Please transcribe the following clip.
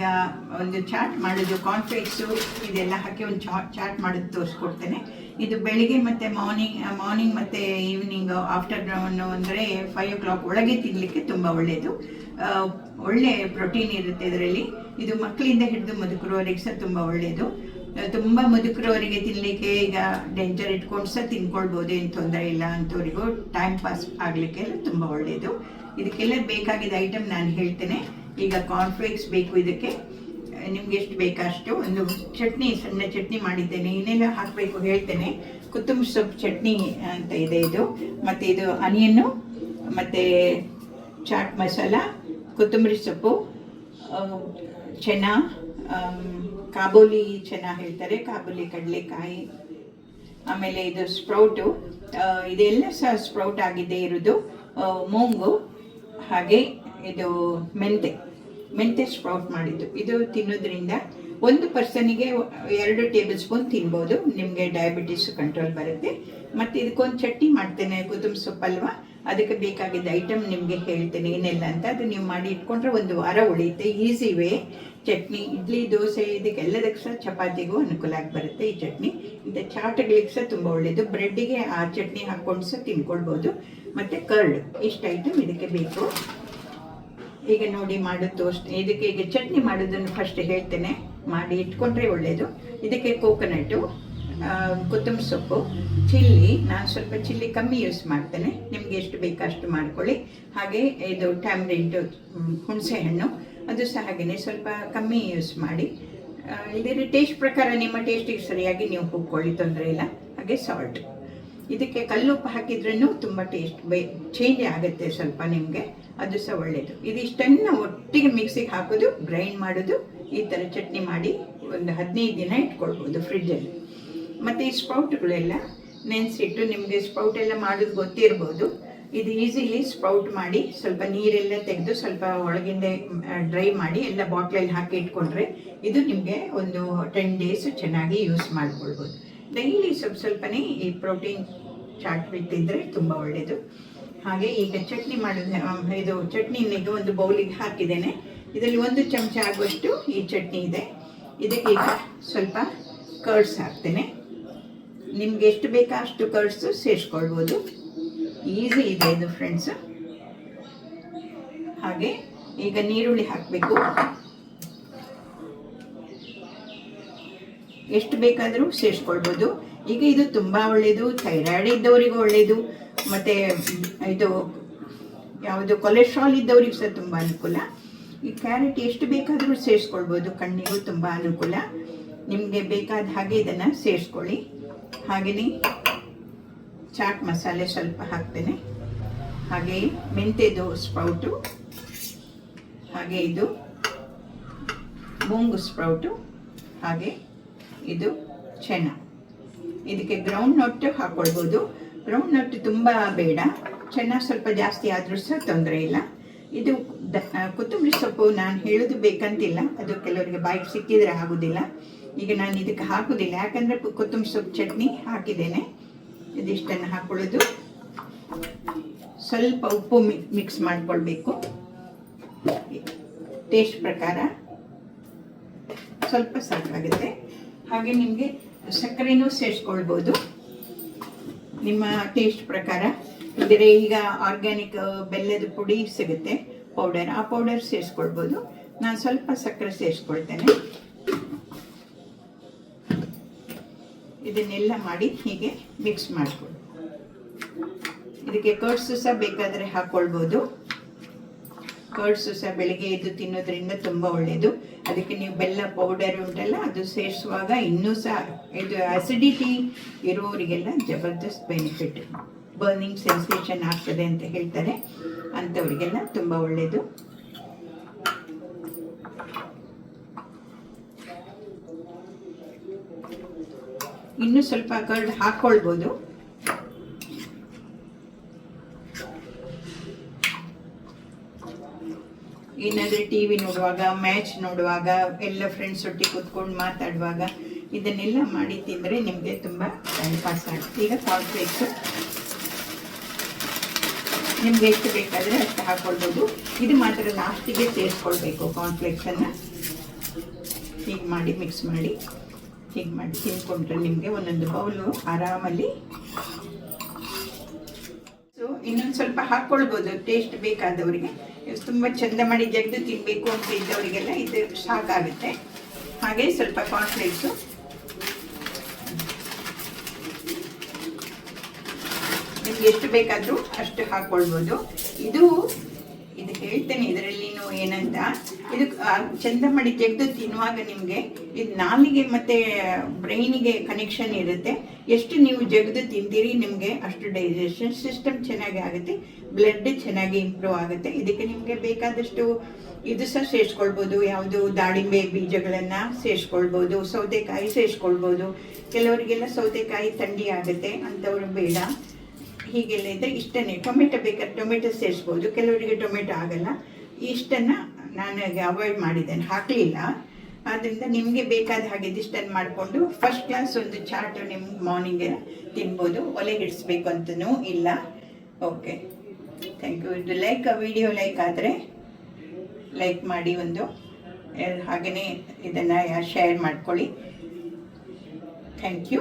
ನಾನೀಗ ಒಂದು ಚಾಟ್ ಮಾಡೋದು ಕಾನ್ಫ್ಲೇಕ್ಸು ಇದೆಲ್ಲ ಹಾಕಿ ಒಂದು ಚಾಟ್ ಚಾಟ್ ಮಾಡೋದು ತೋರಿಸ್ಕೊಡ್ತೇನೆ. ಇದು ಬೆಳಿಗ್ಗೆ ಮತ್ತು ಮಾರ್ನಿಂಗ್ ಮಾರ್ನಿಂಗ್ ಮತ್ತು ಈವ್ನಿಂಗ್ ಆಫ್ಟರ್ನೂನು ಅಂದರೆ ಫೈವ್ ಓ ಕ್ಲಾಕ್ ಒಳಗೆ ತಿನ್ನಲಿಕ್ಕೆ ತುಂಬ ಒಳ್ಳೆಯದು ಒಳ್ಳೆ ಪ್ರೋಟೀನ್ ಇರುತ್ತೆ ಇದರಲ್ಲಿ. ಇದು ಮಕ್ಕಳಿಂದ ಹಿಡಿದು ಮುದುಕರವರೆಗೆ ಸಹ ತುಂಬ ಒಳ್ಳೆಯದು ತುಂಬ ಮುದುಕರವರಿಗೆ ತಿನ್ನಲಿಕ್ಕೆ ಈಗ ಡೇಂಜರ್ ಇಟ್ಕೊಂಡು ಸಹ ತಿನ್ಕೊಳ್ಬೋದು, ಏನು ತೊಂದರೆ ಇಲ್ಲ ಅಂಥವ್ರಿಗೂ ಟೈಮ್ ಪಾಸ್ ಆಗಲಿಕ್ಕೆಲ್ಲ ತುಂಬ ಒಳ್ಳೆಯದು ಇದಕ್ಕೆಲ್ಲ ಬೇಕಾಗಿದ್ದ ಐಟಮ್ ನಾನು ಹೇಳ್ತೇನೆ. ಈಗ ಕಾರ್ನ್ಫ್ಲೇಕ್ಸ್ ಬೇಕು ಇದಕ್ಕೆ. ನಿಮ್ಗೆ ಎಷ್ಟು ಬೇಕಷ್ಟು ಒಂದು ಚಟ್ನಿ, ಸಣ್ಣ ಚಟ್ನಿ ಮಾಡಿದ್ದೇನೆ. ಏನೆಲ್ಲ ಹಾಕಬೇಕು ಹೇಳ್ತೇನೆ. ಕೊತ್ತಂಬರಿ ಸೊಪ್ಪು ಚಟ್ನಿ ಅಂತ ಇದೆ ಇದು. ಮತ್ತು ಇದು ಅನಿಯನ್ನು ಮತ್ತು ಚಾಟ್ ಮಸಾಲ, ಕೊತ್ತಂಬರಿ ಸೊಪ್ಪು ಚೆನ್ನ ಕಾಬೂಲಿ ಚೆನ್ನ ಹೇಳ್ತಾರೆ. ಕಾಬೋಲಿ, ಕಡಲೆಕಾಯಿ, ಆಮೇಲೆ ಇದು ಸ್ಪ್ರೌಟು. ಇದೆಲ್ಲ ಸಹ ಸ್ಪ್ರೌಟ್ ಆಗಿದೆ ಇರೋದು. ಮೂಂಗು, ಹಾಗೆ ಇದು ಮೆಂತೆ ಮೆಂತೆ ಸ್ಪ್ರೌಟ್ ಮಾಡಿದ್ದು. ಇದು ತಿನ್ನೋದ್ರಿಂದ ಒಂದು ಪರ್ಸನಿಗೆ ಎರಡು ಟೇಬಲ್ ಸ್ಪೂನ್ ತಿನ್ಬೋದು. ನಿಮಗೆ ಡಯಾಬಿಟಿಸ್ ಕಂಟ್ರೋಲ್ ಬರುತ್ತೆ. ಮತ್ತು ಇದಕ್ಕೊಂದು ಚಟ್ನಿ ಮಾಡ್ತೇನೆ ಕೊತ್ತಂಬರಿ ಸೊಪ್ಪಲ್ವಾ ಅದಕ್ಕೆ ಬೇಕಾಗಿದ್ದ ಐಟಮ್ ನಿಮಗೆ ಹೇಳ್ತೇನೆ ಏನೆಲ್ಲ ಅಂತ. ಅದು ನೀವು ಮಾಡಿ ಇಟ್ಕೊಂಡ್ರೆ ಒಂದು ವಾರ ಉಳಿಯುತ್ತೆ. ಈಸಿ ವೇ ಚಟ್ನಿ, ಇಡ್ಲಿ, ದೋಸೆ, ಇದಕ್ಕೆಲ್ಲದಕ್ಕೆ ಸಹ ಚಪಾತಿಗೂ ಅನುಕೂಲ ಆಗಿ ಬರುತ್ತೆ ಈ ಚಟ್ನಿ. ಮತ್ತು ಚಾಟ್ಗಳಿಗೆ ಸಹ ತುಂಬ ಒಳ್ಳೆಯದು ಬ್ರೆಡ್ಡಿಗೆ ಆ ಚಟ್ನಿ ಹಾಕ್ಕೊಂಡು ಸಹ ತಿನ್ಕೊಳ್ಬೋದು. ಮತ್ತು ಕರ್ಡ್, ಇಷ್ಟು ಐಟಮ್ ಇದಕ್ಕೆ ಬೇಕು. ಈಗ ನೋಡಿ ಮಾಡೋದು ತೋರಿಸ್ ಇದಕ್ಕೆ ಈಗ ಚಟ್ನಿ ಮಾಡೋದನ್ನು ಫಸ್ಟ್ ಹೇಳ್ತೇನೆ. ಮಾಡಿ ಇಟ್ಕೊಂಡ್ರೆ ಒಳ್ಳೆಯದು ಇದಕ್ಕೆ ಕೋಕೋನಟ್ಟು ಕೊತ್ತಂಬರಿ ಸೊಪ್ಪು, ಚಿಲ್ಲಿ. ನಾನು ಸ್ವಲ್ಪ ಚಿಲ್ಲಿ ಕಮ್ಮಿ ಯೂಸ್ ಮಾಡ್ತೇನೆ. ನಿಮಗೆ ಎಷ್ಟು ಬೇಕೋ ಅಷ್ಟು ಮಾಡ್ಕೊಳ್ಳಿ. ಹಾಗೆ ಇದು ಟ್ಯಾಮ್ರಿಂಟು ಹುಣಸೆ ಹಣ್ಣು ಅದು ಸಹ ಹಾಗೆಯೇ ಸ್ವಲ್ಪ ಕಮ್ಮಿ ಯೂಸ್ ಮಾಡಿ. ಇದರ ಟೇಸ್ಟ್ ಪ್ರಕಾರ ನಿಮ್ಮ ಟೇಸ್ಟಿಗೆ ಸರಿಯಾಗಿ ನೀವು ಹುಕ್ಕೊಳ್ಳಿ ತೊಂದರೆ ಇಲ್ಲ. ಹಾಗೆ ಸಾಲ್ಟ್ ಇದಕ್ಕೆ ಕಲ್ಲುಪ್ಪು ಹಾಕಿದ್ರೂ ತುಂಬ ಟೇಸ್ಟ್, ಬೇ, ಚೇಂಜ್ ಆಗುತ್ತೆ ಸ್ವಲ್ಪ ನಿಮಗೆ, ಅದು ಸಹ ಒಳ್ಳೆಯದು ಇದಿಷ್ಟನ್ನು ಒಟ್ಟಿಗೆ ಮಿಕ್ಸಿಗೆ ಹಾಕೋದು, ಗ್ರೈಂಡ್ ಮಾಡೋದು, ಈ ಥರ ಚಟ್ನಿ ಮಾಡಿ ಒಂದು ಹದಿನೈದು ದಿನ ಇಟ್ಕೊಳ್ಬೋದು ಫ್ರಿಡ್ಜಲ್ಲಿ. ಮತ್ತು ಈ ಸ್ಪೌಟ್ಗಳೆಲ್ಲ ನೆನೆಸಿಟ್ಟು ನಿಮಗೆ ಸ್ಪೌಟ್ ಎಲ್ಲ ಮಾಡೋದು ಗೊತ್ತಿರ್ಬೋದು. ಇದು ಈಸಿಲಿ ಸ್ಪೌಟ್ ಮಾಡಿ ಸ್ವಲ್ಪ ನೀರೆಲ್ಲ ತೆಗೆದು ಸ್ವಲ್ಪ ಒಳಗಿಂದ ಡ್ರೈ ಮಾಡಿ ಎಲ್ಲ ಬಾಟ್ಲಲ್ಲಿ ಹಾಕಿ ಇಟ್ಕೊಂಡ್ರೆ ಇದು ನಿಮಗೆ ಒಂದು ಟೆನ್ ಡೇಸ್ ಚೆನ್ನಾಗಿ ಯೂಸ್ ಮಾಡ್ಕೊಳ್ಬೋದು. ಡೈಲಿ ಸ್ವಲ್ಪ ಸ್ವಲ್ಪನೇ ಈ ಪ್ರೋಟೀನ್ ಚಾಟ್ ಬಿಟ್ಟಿದ್ರೆ ತುಂಬ ಒಳ್ಳೆಯದು ಹಾಗೆ ಈಗ ಚಟ್ನಿ ಮಾಡಿದ ಇದು ಚಟ್ನಿನಿಗೆ ಒಂದು ಬೌಲಿಗೆ ಹಾಕಿದ್ದೇನೆ. ಇದರಲ್ಲಿ ಒಂದು ಚಮಚ ಆಗುವಷ್ಟು ಈ ಚಟ್ನಿ ಇದೆ. ಇದಕ್ಕೆ ಈಗ ಸ್ವಲ್ಪ ಕರ್ಡ್ಸ್ ಹಾಕ್ತೇನೆ. ನಿಮ್ಗೆ ಎಷ್ಟು ಬೇಕಾ ಅಷ್ಟು ಕರ್ಡ್ಸು ಸೇರಿಸ್ಕೊಳ್ಬೋದು. ಈಸಿ ಇದೆ ಇದು ಫ್ರೆಂಡ್ಸ್ ಹಾಗೆ ಈಗ ನೀರುಳ್ಳಿ ಹಾಕಬೇಕು. ಎಷ್ಟು ಬೇಕಾದರೂ ಸೇರಿಸ್ಕೊಳ್ಬೋದು. ಈಗ ಇದು ತುಂಬ ಒಳ್ಳೆಯದು ಥೈರಾಯ್ಡ್ ಇದ್ದವರಿಗೂ ಒಳ್ಳೆಯದು ಮತ್ತು ಇದು ಯಾವುದು ಕೊಲೆಸ್ಟ್ರಾಲ್ ಇದ್ದವ್ರಿಗೆ ಸಹ ತುಂಬ ಅನುಕೂಲ. ಈ ಕ್ಯಾರೆಟ್ ಎಷ್ಟು ಬೇಕಾದರೂ ಸೇರಿಸ್ಕೊಳ್ಬೋದು, ಕಣ್ಣಿಗೂ ತುಂಬ ಅನುಕೂಲ. ನಿಮಗೆ ಬೇಕಾದ ಹಾಗೆ ಇದನ್ನು ಸೇರಿಸ್ಕೊಳ್ಳಿ. ಹಾಗೆಯೇ ಚಾಟ್ ಮಸಾಲೆ ಸ್ವಲ್ಪ ಹಾಕ್ತೇನೆ. ಹಾಗೆ ಮೆಂತೆದು ಸ್ಪ್ರೌಟು, ಹಾಗೆ ಇದು ಮೂಂಗು ಸ್ಪ್ರೌಟು, ಹಾಗೆ ಇದು ಚೆನ್ನ. ಇದಕ್ಕೆ ಗ್ರೌಂಡ್ ನಟ್ ಹಾಕ್ಕೊಳ್ಬೋದು ಗ್ರೌಂಡ್ ನಟ್ ತುಂಬ ಬೇಡ. ಚೆನ್ನಾಗಿ ಸ್ವಲ್ಪ ಜಾಸ್ತಿ ಆದರೂ ಸಹ ತೊಂದರೆ ಇಲ್ಲ. ಇದು ದ ಕೊತ್ತಂಬರಿ ಸೊಪ್ಪು ನಾನು ಹೇಳೋದು ಬೇಕಂತಿಲ್ಲ. ಅದು ಕೆಲವರಿಗೆ ಬಾಯಿ ಸಿಕ್ಕಿದರೆ ಆಗೋದಿಲ್ಲ. ಈಗ ನಾನು ಇದಕ್ಕೆ ಹಾಕೋದಿಲ್ಲ. ಯಾಕಂದರೆ ಕೊತ್ತಂಬರಿ ಸೊಪ್ಪು ಚಟ್ನಿ ಹಾಕಿದ್ದೇನೆ. ಇದಿಷ್ಟನ್ನು ಹಾಕೊಳ್ಳೋದು. ಸ್ವಲ್ಪ ಉಪ್ಪು ಮಿಕ್ಸ್ ಮಾಡಿಕೊಳ್ಬೇಕು. ಟೇಸ್ಟ್ ಪ್ರಕಾರ. ಸ್ವಲ್ಪ ಸಾಕಾಗುತ್ತೆ ಹಾಗೆ ನಿಮಗೆ ಸಕ್ಕರೆನೂ ಸೇರಿಸ್ಕೊಳ್ಬೋದು. ನಿಮ್ಮ ಟೇಸ್ಟ್ ಪ್ರಕಾರ. ಅಂದರೆ ಈಗ ಆರ್ಗ್ಯಾನಿಕ್ ಬೆಲ್ಲದ ಪುಡಿ ಸಿಗುತ್ತೆ. ಪೌಡರ್ ಆ ಪೌಡರ್ ಸೇರಿಸ್ಕೊಳ್ಬೋದು. ನಾನು ಸ್ವಲ್ಪ ಸಕ್ಕರೆ ಸೇರಿಸ್ಕೊಳ್ತೇನೆ. ಇದನ್ನೆಲ್ಲ ಮಾಡಿ ಹೀಗೆ ಮಿಕ್ಸ್ ಮಾಡಿಕೊಡು ಇದಕ್ಕೆ ಕರ್ಡ್ಸು ಸಹ ಬೇಕಾದರೆ ಹಾಕ್ಕೊಳ್ಬೋದು ಕರ್ಡ್ಸು ಸಹ ಬೆಳಿಗ್ಗೆ ಎದ್ದು ತಿನ್ನೋದ್ರಿಂದ ತುಂಬ ಒಳ್ಳೆಯದು ಅದಕ್ಕೆ ನೀವು ಬೆಲ್ಲ ಪೌಡರ್ ಉಂಟಲ್ಲ, ಅದು ಸೇರಿಸುವಾಗ ಇನ್ನೂ ಸಹ ಇದು ಅಸಿಡಿಟಿ ಇರುವವರಿಗೆಲ್ಲ ಜಬರ್ದಸ್ತ್ ಬೆನಿಫಿಟ್ ಬರ್ನಿಂಗ್ ಸೆನ್ಸೇಷನ್ ಆಗ್ತದೆ ಅಂತ ಹೇಳ್ತಾರೆ. ಅಂಥವರಿಗೆಲ್ಲ ತುಂಬ ಒಳ್ಳೆಯದು ಇನ್ನೂ ಸ್ವಲ್ಪ ಕರ್ಡ್ ಹಾಕ್ಕೊಳ್ಬೋದು ಏನಾದರೂ ಟಿ ವಿ ನೋಡುವಾಗ ಮ್ಯಾಚ್ ನೋಡುವಾಗ, ಎಲ್ಲ ಫ್ರೆಂಡ್ಸ್ ಒಟ್ಟಿಗೆ ಕೂತ್ಕೊಂಡು ಮಾತಾಡುವಾಗ ಇದನ್ನೆಲ್ಲ ಮಾಡಿ ತಿಂದರೆ ನಿಮಗೆ ತುಂಬ ಟೈಮ್ ಪಾಸ್ ಆಗುತ್ತೆ. ಈಗ ಕಾನ್ಫ್ಲೇಕ್ಸು ನಿಮ್ಗೆ ಎಷ್ಟು ಬೇಕಾದರೆ ಅಷ್ಟು ಹಾಕ್ಕೊಳ್ಬೋದು ಇದು ಮಾತ್ರ ಲಾಸ್ಟಿಗೆ ಸೇರಿಸ್ಕೊಳ್ಬೇಕು ಕಾನ್ಫ್ಲೇಕ್ಸನ್ನು ಹೀಗೆ ಮಾಡಿ ಮಿಕ್ಸ್ ಮಾಡಿ, ಹೀಗೆ ಮಾಡಿ ತಿನ್ಕೊಂಡ್ರೆ ನಿಮಗೆ ಒಂದೊಂದು ಬೌಲು ಆರಾಮಲ್ಲಿ. ಸೊ ಇನ್ನೊಂದು ಸ್ವಲ್ಪ ಹಾಕ್ಕೊಳ್ಬೋದು ಟೇಸ್ಟ್ ಬೇಕಾದವರಿಗೆ. ತುಂಬ ಚಂದ ಮಾಡಿ ಜಗ್ದು ತಿನ್ನಬೇಕು ಅಂತ ಇದ್ದವರಿಗೆಲ್ಲ ಇದು ಆಗುತ್ತೆ ಹಾಗೆ ಸ್ವಲ್ಪ ಕಾನ್ಫ್ಲೇಕ್ಸು ನಿಮ್ಗೆ ಎಷ್ಟು ಬೇಕಾದರೂ ಅಷ್ಟು ಹಾಕ್ಕೊಳ್ಬೋದು ಇದು ಇದು ಹೇಳ್ತೇನೆ, ಇದರಲ್ಲಿ ಏನಂತ? ಇದು ಚಂದಮಡಿ ಚಂದ ಮಾಡಿ ತೆಗೆದು ತಿನ್ನುವಾಗ ನಿಮಗೆ ಇದು ನಾಲಿಗೆ ಮತ್ತು ಬ್ರೈನಿಗೆ ಕನೆಕ್ಷನ್ ಇರುತ್ತೆ. ಎಷ್ಟು ನೀವು ಜಗದು ತಿಂತೀರಿ ನಿಮಗೆ ಅಷ್ಟು ಡೈಜೆಷನ್ ಸಿಸ್ಟಮ್ ಚೆನ್ನಾಗಿ ಆಗುತ್ತೆ. ಬ್ಲಡ್ ಚೆನ್ನಾಗಿ ಇಂಪ್ರೂವ್ ಆಗುತ್ತೆ. ಇದಕ್ಕೆ ನಿಮಗೆ ಬೇಕಾದಷ್ಟು ಇದು ಸಹ ಸೇರಿಸ್ಕೊಳ್ಬೋದು. ಯಾವುದು ದಾಳಿಂಬೆ ಬೀಜಗಳನ್ನು ಸೇರಿಸ್ಕೊಳ್ಬೋದು, ಸೌತೆಕಾಯಿ ಸೇರಿಸ್ಕೊಳ್ಬೋದು. ಕೆಲವರಿಗೆಲ್ಲ ಸೌತೆಕಾಯಿ ಥಂಡಿ ಆಗುತ್ತೆ, ಅಂಥವ್ರು ಬೇಡ. ಹೀಗೆಲ್ಲ ಇದ್ದರೆ ಇಷ್ಟನೇ ಟೊಮೆಟೊ ಬೇಕಾದ್ರೆ ಟೊಮೆಟೊ ಸೇರಿಸ್ಬೋದು. ಕೆಲವರಿಗೆ ಟೊಮೆಟೊ ಆಗಲ್ಲ. ಇಷ್ಟನ್ನು ನಾನು ಅವಾಯ್ಡ್ ಮಾಡಿದ್ದೇನೆ, ಹಾಕಲಿಲ್ಲ. ಆದ್ದರಿಂದ ನಿಮಗೆ ಬೇಕಾದ ಹಾಗೆ ಇದಿಷ್ಟನ್ನು ಮಾಡಿಕೊಂಡು ಫಸ್ಟ್ ಕ್ಲಾಸ್ ಒಂದು ಚಾಟು ನಿಮ್ಮ ಮಾರ್ನಿಂಗ್ ತಿನ್ಬೋದು, ಒಲೆ ಇಡಿಸ್ಬೇಕು ಅಂತನೂ ಇಲ್ಲ. ಓಕೆ ಥ್ಯಾಂಕ್ ಯು ಇದು ಲೈಕ್ ವಿಡಿಯೋ ಲೈಕ್ ಆದರೆ ಲೈಕ್ ಮಾಡಿ ಒಂದು ಹಾಗೆಯೇ ಇದನ್ನು ಶೇರ್ ಮಾಡ್ಕೊಳ್ಳಿ. Thank you